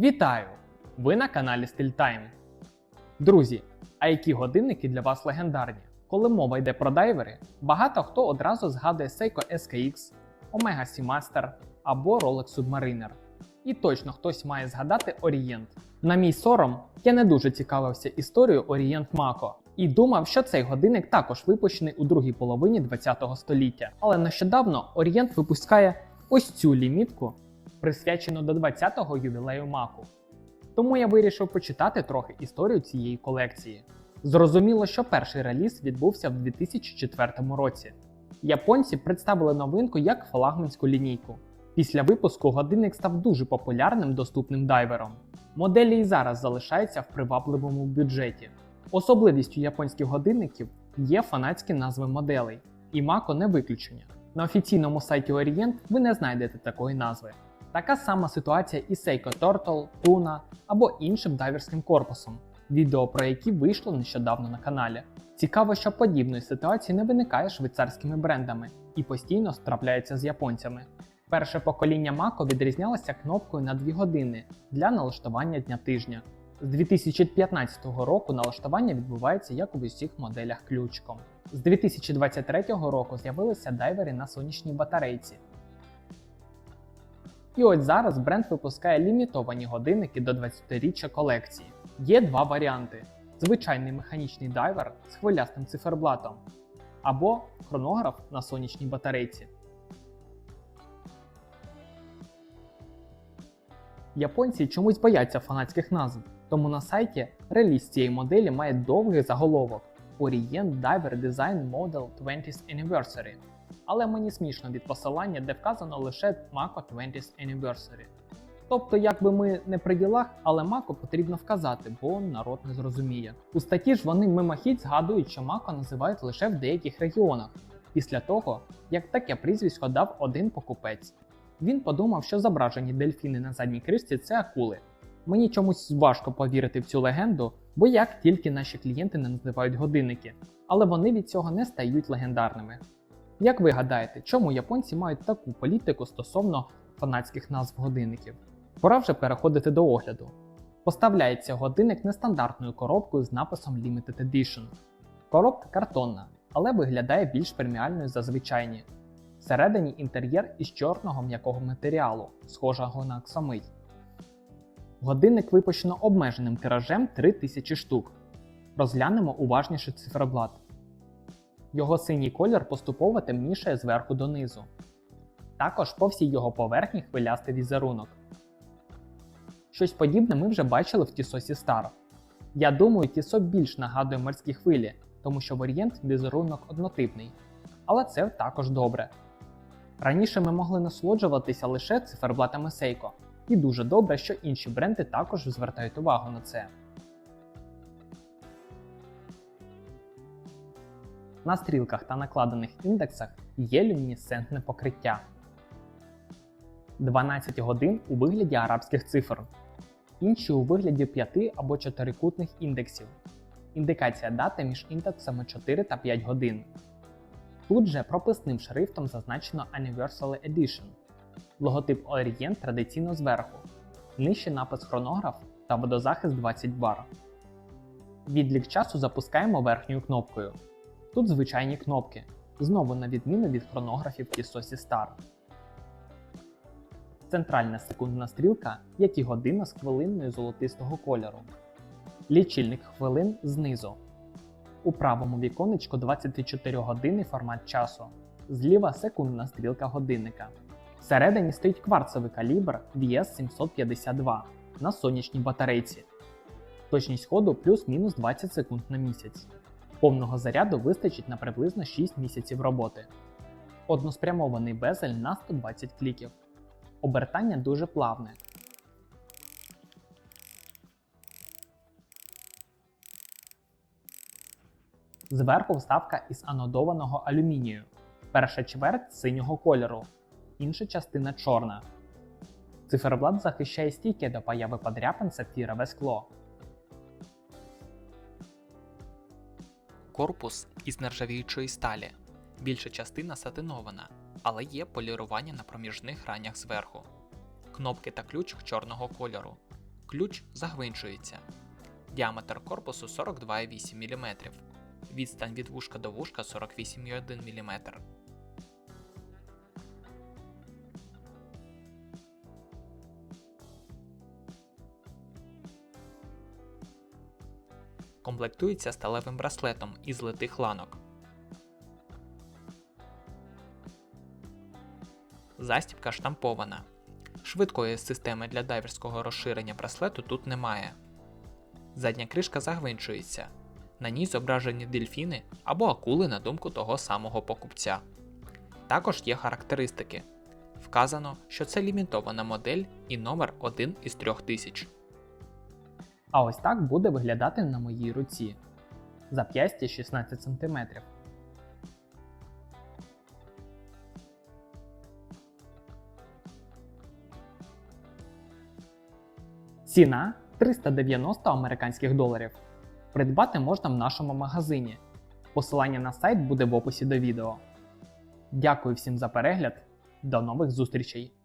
Вітаю! Ви на каналі StillTime. Друзі, а які годинники для вас легендарні? Коли мова йде про дайвери, багато хто одразу згадує Seiko SKX, Omega Seamaster або Rolex Submariner. І точно хтось має згадати Orient. На мій сором, я не дуже цікавився історією Orient Mako і думав, що цей годинник також випущений у другій половині ХХ століття. Але нещодавно Orient випускає ось цю лімітку, присвячену до 20-го ювілею Маку. Тому я вирішив почитати трохи історію цієї колекції. Зрозуміло, що перший реліз відбувся в 2004 році. Японці представили новинку як флагманську лінійку. Після випуску годинник став дуже популярним доступним дайвером. Моделі і зараз залишаються в привабливому бюджеті. Особливістю японських годинників є фанатські назви моделей, і Мако не виключення. На офіційному сайті Orient ви не знайдете такої назви. Така сама ситуація і Seiko Turtle, Tuna або іншим дайверським корпусом, відео про які вийшло нещодавно на каналі. Цікаво, що подібної ситуації не виникає швейцарськими брендами і постійно трапляється з японцями. Перше покоління Мако відрізнялося кнопкою на 2 години для налаштування дня тижня. З 2015 року налаштування відбувається як у усіх моделях ключком. З 2023 року з'явилися дайвери на сонячній батарейці. І ось зараз бренд випускає лімітовані годинники до 20-річчя колекції. Є два варіанти: звичайний механічний дайвер з хвилястим циферблатом або хронограф на сонячній батарейці. Японці чомусь бояться фанатських назв, тому на сайті реліз цієї моделі має довгий заголовок Orient Diver Design Model 20th Anniversary. Але мені смішно від посилання, де вказано лише Mako 20th Anniversary. Тобто, як би ми не при ділах, але Мако потрібно вказати, бо народ не зрозуміє. У статті ж вони мимохідь згадують, що Мако називають лише в деяких регіонах, після того, як таке прізвисько дав один покупець. Він подумав, що зображені дельфіни на задній кришці це акули. Мені чомусь важко повірити в цю легенду, бо як тільки наші клієнти не називають годинники, але вони від цього не стають легендарними. Як ви гадаєте, чому японці мають таку політику стосовно фанатських назв годинників? Пора вже переходити до огляду. Поставляється годинник нестандартною коробкою з написом Limited Edition. Коробка картонна, але виглядає більш преміальною за звичайні. Всередині інтер'єр із чорного м'якого матеріалу, схожого на аксамит. Годинник випущено обмеженим тиражем 3000 штук. Розглянемо уважніше циферблат. Його синій колір поступово темнішає зверху донизу. Також по всій його поверхні хвилястий візерунок. Щось подібне ми вже бачили в Тісосі Star. Я думаю, Тісо більш нагадує морські хвилі, тому що в Орієнт візерунок однотипний. Але це також добре. Раніше ми могли насолоджуватися лише циферблатами Seiko, і дуже добре, що інші бренди також звертають увагу на це. На стрілках та накладених індексах є люмінесцентне покриття. 12 годин у вигляді арабських цифр, інші у вигляді 5 або 4-кутних індексів. Індикація дати між індексами 4 та 5 годин. Тут же прописним шрифтом зазначено Anniversary Edition. Логотип Orient традиційно зверху. Нижче напис хронограф та водозахист 20 бар. Відлік часу запускаємо верхньою кнопкою. Тут звичайні кнопки, знову на відміну від хронографів Тісосі Star. Центральна секундна стрілка, як і година з хвилинною золотистого кольору. Лічильник хвилин знизу. У правому віконечку 24 годинний формат часу. Зліва секундна стрілка годинника. Всередині стоїть кварцевий калібр VS752 на сонячній батарейці. Точність ходу плюс-мінус 20 секунд на місяць. Повного заряду вистачить на приблизно 6 місяців роботи. Односпрямований безель на 120 кліків. Обертання дуже плавне. Зверху вставка із анодованого алюмінію. Перша чверть синього кольору, інша частина чорна. Циферблат захищає стійке до появи подряпин сапфірове скло. Корпус із нержавіючої сталі. Більша частина сатинована, але є полірування на проміжних гранях зверху. Кнопки та ключ чорного кольору. Ключ загвинчується. Діаметр корпусу 42,8 мм. Відстань від вушка до вушка 48,1 мм. Комплектується сталевим браслетом із литих ланок. Застібка штампована. Швидкої системи для дайверського розширення браслету тут немає. Задня кришка загвинчується. На ній зображені дельфіни або акули на думку того самого покупця. Також є характеристики. Вказано, що це лімітована модель і номер 1 із 3000. А ось так буде виглядати на моїй руці. Зап'ястя 16 см. Ціна 390 американських доларів. Придбати можна в нашому магазині. Посилання на сайт буде в описі до відео. Дякую всім за перегляд. До нових зустрічей!